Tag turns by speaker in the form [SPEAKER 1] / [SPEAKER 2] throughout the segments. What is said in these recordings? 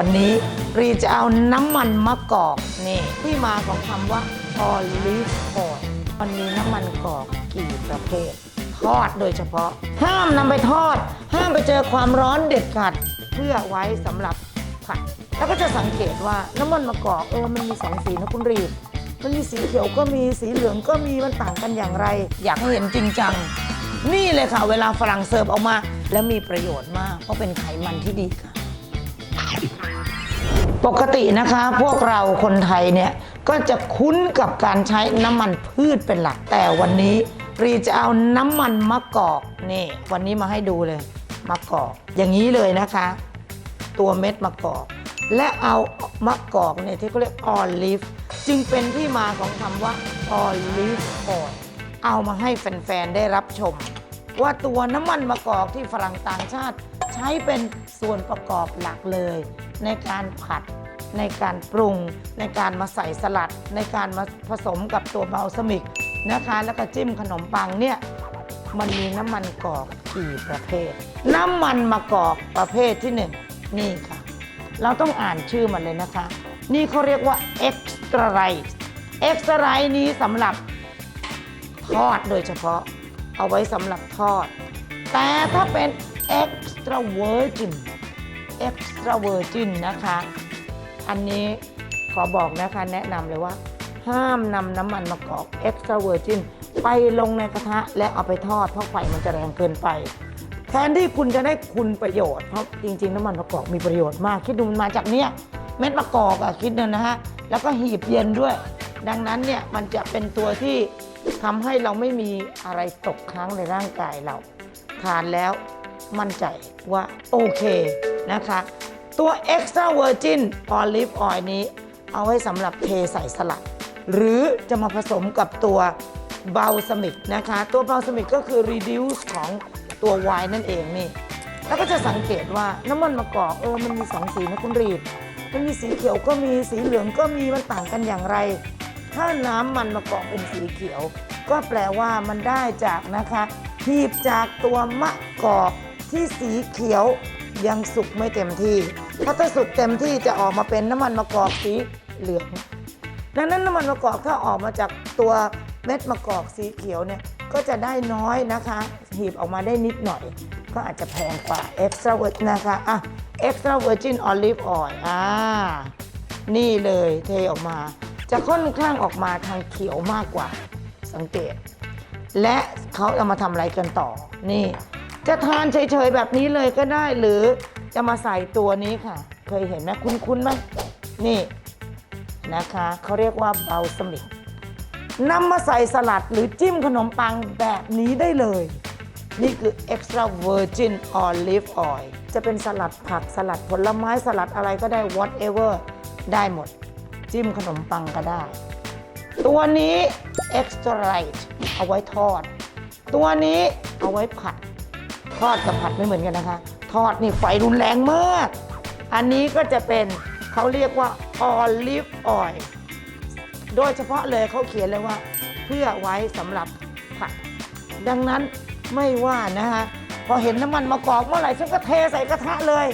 [SPEAKER 1] วันนี้รีจะเอาน้ำมันมะกอกนี่ที่มาของคำว่า olive oil มันมีน้ำมันกอกกี่ประเภท ทอดโดยเฉพาะ ห้ามนำไปทอด ห้ามไปเจอความร้อนเด็ดขาดเพื่อไว้สำหรับผัด แล้วก็จะสังเกตว่าน้ำมันมะกอกเออมันมีสองสีนะคุณรีดมันมีสีเขียวก็มีสีเหลืองก็มีมันต่างกันอย่างไร อยากให้เห็นจริงจังนี่เลยค่ะ เวลาฝรั่งเสิร์ฟออกมา แล้วมีประโยชน์มากเพราะเป็นไขมันที่ดีค่ะ ปกตินะคะพวกเราคนไทยเนี่ยก็จะคุ้นกับการใช้น้ำมันพืชเป็นหลัก แต่วันนี้รีจะเอาน้ำมันมะกอกนี่วันนี้มาให้ดูเลยมะกอก อย่างนี้เลยนะคะ ตัวเม็ดมะกอก และเอามะกอกเนี่ยที่เขาเรียกออลิฟจึงเป็นที่มาของคำว่าออลิฟออยเอามาให้แฟน ๆ ได้รับชม ว่าตัวน้ำมันมะกอกที่ฝรั่งต่างชาติ ใช้เป็นส่วนประกอบหลักเลย ในการผัด ในการปรุง ในการมาใส่สลัด ในการมาผสมกับตัวเบลซามิกนะคะ แล้วก็จิ้มขนมปังเนี่ยมันมีน้ำมันกอกกี่ประเภท น้ำมันมะกอกประเภทที่หนึ่งนี่ค่ะ เราต้องอ่านชื่อมันเลยนะคะ นี่เขาเรียกว่า extra rice extra rice นี้สำหรับทอดโดยเฉพาะ เอาไว้สำหรับทอด แต่ถ้าเป็น extra virgin extra virgin นะคะ อันนี้ขอบอกนะคะแนะนำเลยว่า ห้ามนำน้ำมันมะกอก extra virgin ไปลงในกระทะและเอาไปทอดเพราะไฟมันจะแรงเกินไป แทนที่คุณจะได้คุณประโยชน์ เพราะจริง ๆ น้ำมันมะกอกมีประโยชน์มาก คิดดูมันมาจากเนี้ยเม็ดมะกอกอะคิดดูนะฮะ แล้วก็หีบเย็นด้วย ดังนั้นเนี่ยมันจะเป็นตัวที่ทำให้เราไม่มีอะไรตกค้างในร่างกายเรา ทานแล้วมั่นใจว่าโอเค นะคะ ตัว extra virgin olive oil นี้ เอาไว้สำหรับเทใส่สลัด หรือจะมาผสมกับตัวเบลซามิกนะคะ ตัวเบลซามิกก็คือ reduce ของตัวไวน์นั่นเองนี่ แล้วก็จะสังเกตว่าน้ำมันมะกอกเออมันมีสองสีนะคุณรีด มันมีสีเขียวก็มีสีเหลืองก็มีมันต่างกันอย่างไร ถ้าน้ำมันมะกอกเป็นสีเขียว ก็แปลว่ามันได้จากนะคะหีบจากตัวมะกอกที่สีเขียว ยังสุกไม่เต็มที่เพราถ้าสุกเต็มที่จะออกมาเป็นน้ำมันมะกอกสีเหลือง ดังนั้นน้ำมันมะกอกถ้าออกมาจากตัวเม็ดมะกอกสีเขียวเนี่ยก็จะได้น้อยนะคะ หีบออกมาได้นิดหน่อย ก็อาจจะแพงกว่า extra virgin นะคะอะ extra virgin olive oil อ่านี่เลยเทออกมา จะค่อนข้างออกมาทางเขียวมากกว่าสังเกต และเขาเอามาทำอะไรกันต่อนี่ จะทานเฉยๆแบบนี้เลยก็ได้หรือจะมาใส่ตัวนี้ค่ะ เคยเห็นไหมคุ้นๆไหมนี่นะคะเขาเรียกว่าเบลซามิกนำมาใส่สลัดหรือจิ้มขนมปังแบบนี้ได้เลย นี่คือ extra virgin olive oil จะเป็นสลัดผักสลัดผลไม้สลัดอะไรก็ได้ whatever ได้หมด จิ้มขนมปังก็ได้ ตัวนี้ extra light เอาไว้ทอด ตัวนี้เอาไว้ผัด ทอดกับผัดไม่เหมือนกันนะคะ ทอดนี่ไฟรุนแรงมาก อันนี้ก็จะเป็นเขาเรียกว่า olive oil โดยเฉพาะเลยเขาเขียนเลยว่า เพื่อไว้สำหรับผัด ดังนั้นไม่ว่านะคะพอเห็นน้ำมันมะกอกเมื่อไหร่ฉันก็เทใส่กระทะเลย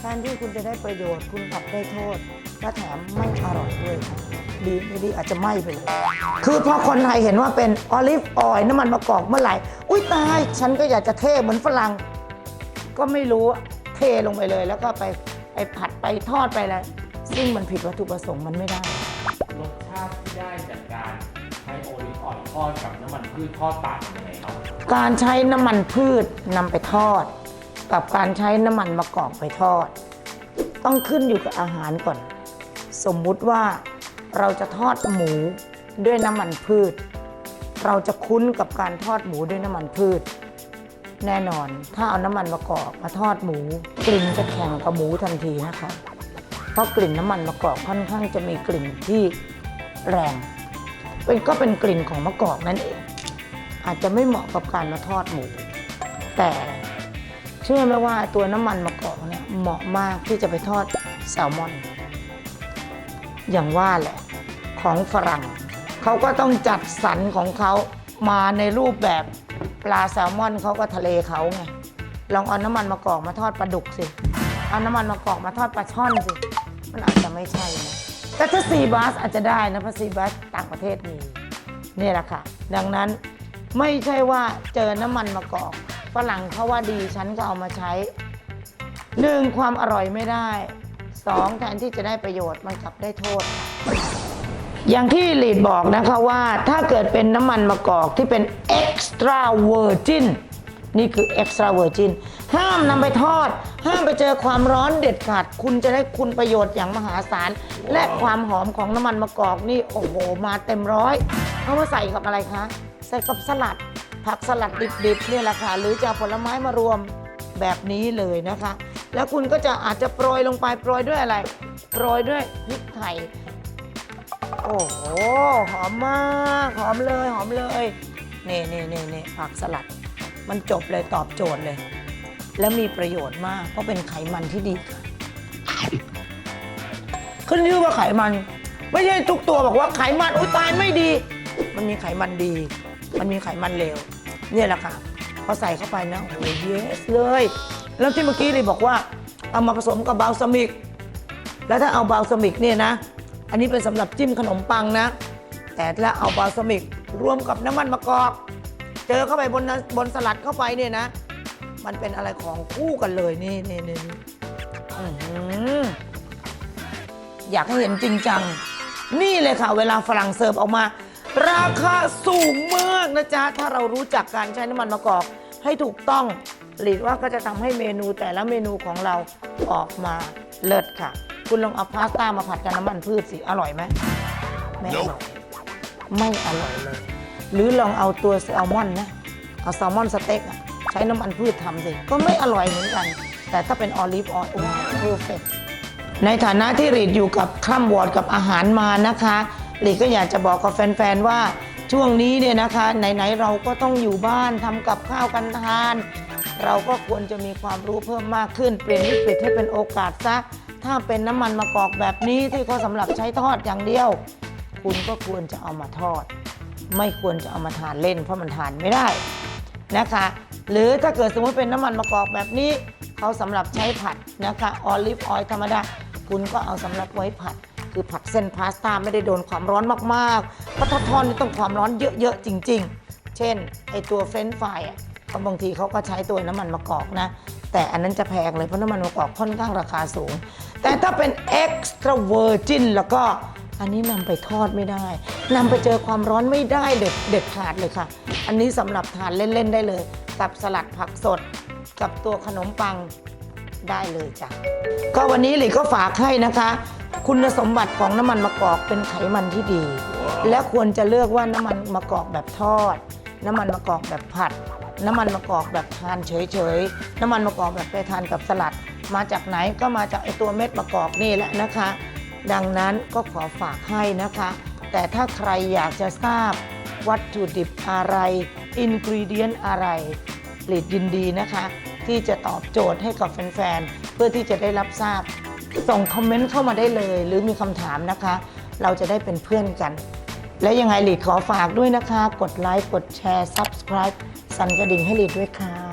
[SPEAKER 1] แทนที่คุณจะได้ประโยชน์คุณกลับได้โทษและแถมไม่อร่อยด้วยค่ะ ดีไม่ดีอาจจะไหม้ไปเลย คือพอคนไทยเห็นว่าเป็นออลิฟออยล์น้ำมันมะกอกเมื่อไหร่ อุ้ยตาย ฉันก็อยากจะเทเหมือนฝรั่ง ก็ไม่รู้อะเทลงไปเลย แล้วก็ไปไปผัดไปทอดไปแล้วซึ่งมันผิดวัตถุประสงค์มันไม่ได้
[SPEAKER 2] รสชาติที่ได้จากการใช้โอลิฟออยล์ทอดกับน้ำมันพืชทอดต่างกันยังไงครับ
[SPEAKER 1] การใช้น้ำมันพืชนำไปทอด กับการใช้น้ำมันมะกอกไปทอด ต้องขึ้นอยู่กับอาหารก่อน สมมุติว่า เราจะทอดหมูด้วยน้ำมันพืช เราจะคุ้นกับการทอดหมูด้วยน้ำมันพืช แน่นอน ถ้าเอาน้ำมันมะกอกมาทอดหมู กลิ่นจะแข่งกับหมูทันทีนะคะเพราะกลิ่นน้ำมันมะกอกค่อนข้างจะมีกลิ่นที่แรงเป็นก็เป็นกลิ่นของมะกอกนั่นเอง อาจจะไม่เหมาะกับการมาทอดหมู แต่เชื่อไหมว่าตัวน้ำมันมะกอกเนี่ยเหมาะมากที่จะไปทอดแซลมอน อย่างว่าแหละ ของฝรั่ง เขาก็ต้องจัดสรรของเขามาในรูปแบบปลาแซลมอนเขาก็ทะเลเขาไงลองเอาน้ำมันมะกอกมาทอดปลาดุกสิเอาน้ำมันมะกอกมาทอดปลาช่อนสิ มันอาจจะไม่ใช่นะแต่ถ้าซีบาสอาจจะได้นะเพราะซีบาสต่างประเทศมีนี่แหละค่ะ ดังนั้นไม่ใช่ว่าเจอน้ำมันมะกอกฝรั่งเขาว่าดีฉันก็เอามาใช้หนึ่งความอร่อยไม่ได้สองแทนที่จะได้ประโยชน์มันกลับได้โทษค่ะ อย่างที่ลีดบอกนะคะว่าถ้าเกิดเป็นน้ำมันมะกอกที่เป็น extra virgin นี่คือ extra virgin ห้ามนำไปทอด ห้ามไปเจอความร้อนเด็ดขาด คุณจะได้คุณประโยชน์อย่างมหาศาล และความหอมของน้ำมันมะกอกนี่ โอ้โห มาเต็มร้อย เอามาใส่กับอะไรคะ ใส่กับสลัด ผักสลัดดิบๆเนี่ยแหละค่ะ หรือจะผลไม้มารวมแบบนี้เลยนะคะ แล้วคุณก็จะอาจจะโปรยลงไปโปรยด้วยอะไร โปรยด้วยพริกไทย โอ้โห หอมมาก หอมเลย หอมเลยนี่นี่นี่นี่ผักสลัด มันจบเลยตอบโจทย์เลย แล้วมีประโยชน์มาก เพราะเป็นไขมันที่ดีค่ะขึ้นชื่อว่าไขมัน ไม่ใช่ทุกตัวบอกว่าไขมันอุ้ยตายไม่ดี มันมีไขมันดี มันมีไขมันเลวเนี่ยแหละค่ะพอใส่เข้าไปนะโอ้ยเยสเลย แล้วที่เมื่อกี้เลยบอกว่า เอามาผสมกับบาลซามิก แล้วถ้าเอาบาลซามิกเนี่ยนะ นนี้เป็นสำหรับจิ้มขนมปังนะ แต่ถ้าเอาบาลซามิกรวมกับน้ำมันมะกอก เจอเข้าไปบนนั้นบนสลัดเข้าไปเนี่ยนะ มันเป็นอะไรของคู่กันเลยนี่นี่นี่อื้อหืออยากให้เห็นจริงจัง นี่เลยค่ะ เวลาฝรั่งเสิร์ฟออกมา ราคาสูงมากนะจ๊ะ ถ้าเรารู้จักการใช้น้ำมันมะกอกให้ถูกต้องหรือว่าก็จะทำให้เมนูแต่ละเมนูของเราออกมาเลิศค่ะ คุณลองเอาพาสต้ามาผัดกับน้ำมันพืชสิ อร่อยไหมไม่อร่อยไม่อร่อยเลย หรือลองเอาตัวแซลมอนนะเอาแซลมอนสเต็กอะใช้น้ำมันพืชทำสิ ก็ไม่อร่อยเหมือนกัน แต่ถ้าเป็นออลิฟออยล์โอ้เพอร์เฟกในฐานะที่รีดอยู่กับคร่ำวอร์ดกับอาหารมานะคะรีดก็อยากจะบอกกับแฟนๆว่าช่วงนี้เนี่ยนะคะไหนๆเราก็ต้องอยู่บ้านทำกับข้าวกันทาน เราก็ควรจะมีความรู้เพิ่มมากขึ้น เปลี่ยนวิกฤตให้เป็นโอกาสซะ ถ้าเป็นน้ำมันมะกอกแบบนี้ที่เขาสำหรับใช้ทอดอย่างเดียว คุณก็ควรจะเอามาทอด ไม่ควรจะเอามาทานเล่น เพราะมันทานไม่ได้นะคะ หรือถ้าเกิดสมมติเป็นน้ำมันมะกอกแบบนี้เขาสำหรับใช้ผัดนะคะออลิฟออยล์ธรรมดาคุณก็เอาสำหรับไว้ผัด คือผัดเส้นพาสต้าไม่ได้โดนความร้อนมากๆเพราะถ้าทอดนี่ต้องความร้อนเยอะๆจริง ๆ เช่นไอตัวเฟรนช์ฟรายอะ เขาบางทีเขาก็ใช้ตัวน้ำมันมะกอกนะ แต่อันนั้นจะแพงเลยเพราะน้ำมันมะกอกค่อนข้างราคาสูง แต่ถ้าเป็น extra virgin แล้วก็อันนี้นำไปทอดไม่ได้นำไปเจอความร้อนไม่ได้เด็ดเด็ดขาดเลยค่ะ อันนี้สำหรับทานเล่น ๆ ได้เลยกับสลัดผักสดกับตัวขนมปังได้เลยจ้ะก็วันนี้หลีก็ฝากให้นะคะ คุณสมบัติของน้ำมันมะกอกเป็นไขมันที่ดี และควรจะเลือกว่าน้ำมันมะกอกแบบทอด น้ำมันมะกอกแบบผัด น้ำมันมะกอกแบบทานเฉยๆ น้ำมันมะกอกแบบไปทานกับสลัด มาจากไหนก็มาจากไอตัวเม็ดมะกอกนี่แหละนะคะ ดังนั้นก็ขอฝากให้นะคะ แต่ถ้าใครอยากจะทราบวัตถุดิบอะไรอินกรีเดียนอะไรผลิตยินดีนะคะ ที่จะตอบโจทย์ให้กับแฟนๆ เพื่อที่จะได้รับทราบ ส่งคอมเมนต์เข้ามาได้เลย หรือมีคำถามนะคะ เราจะได้เป็นเพื่อนกัน และยังไงหลีดขอฝากด้วยนะคะ กดไลค์ กดแชร์ Subscribe สั่นกระดิ่งให้หลีดด้วยค่ะ